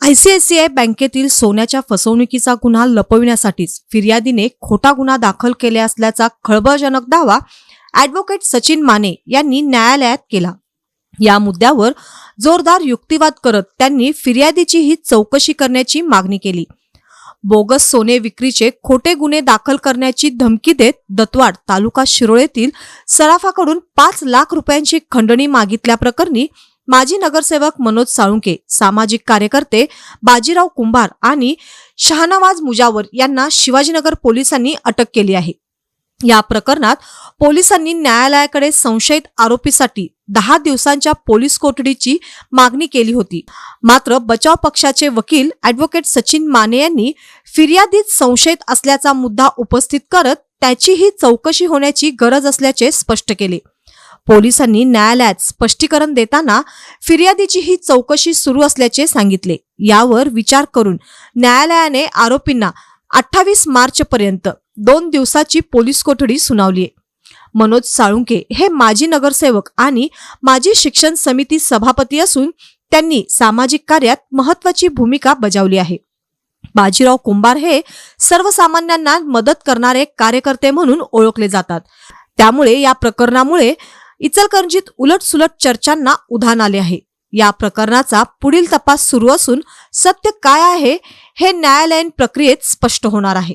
ICICI बँकेतील सोन्याच्या फसवणुकीचा गुन्हा लपविण्यासाठीच फिर्यादीने खोटा गुन्हा दाखल केला असल्याचा खळबळजनक दावा ॲडव्होकेट सचिन माने यांनी न्यायालयात केला. या मुद्द्यावर जोरदार युक्तिवाद करत त्यांनी फिर्यादीची ही चौकशी करण्याची मागणी केली. बोगस सोने विक्रीचे खोटे गुन्हे दाखल करण्याची धमकी देत दत्वाड तालुका शिरोळेतील सराफाकडून पाच लाख रुपयांची खंडणी मागितल्याप्रकरणी माजी नगरसेवक मनोज साळुंके सामाजिक कार्यकर्ते बाजीराव कुंभार आणि शहानवाज मुजावर यांना शिवाजीनगर पोलिसांनी अटक केली आहे. या प्रकरणात पोलिसांनी न्यायालयाकडे संशयित आरोपीसाठी दहा दिवसांच्या पोलीस कोठडीची मागणी केली होती. मात्र बचाव पक्षाचे वकील ॲडव्होकेट सचिन माने यांनी फिर्यादीत संशयित असल्याचा मुद्दा उपस्थित करत त्याचीही चौकशी होण्याची गरज असल्याचे स्पष्ट केले. पोलिसांनी न्यायालयात स्पष्टीकरण देताना फिर्यादीची ही चौकशी सुरू असल्याचे सांगितले. यावर विचार करून न्यायालयाने आरोपींना अठ्ठावीस मार्च पर्यंत दोन दिवसाची पोलीस कोठडी सुनावली मनोज साळुंके हे माजी नगरसेवक आणि माजी शिक्षण समिती सभापती असून त्यांनी सामाजिक कार्यात महत्वाची भूमिका बजावली आहे. बाजीराव कुंभार हे सर्वसामान्यांना मदत करणारे कार्यकर्ते म्हणून ओळखले जातात. त्यामुळे या प्रकरणामुळे इचलकरंजीत उलटसुलट चर्चांना उधाण आले आहे. या प्रकरणाचा पुढील तपास सुरू असून सत्य काय आहे हे न्यायालयीन प्रक्रियेत स्पष्ट होणार आहे.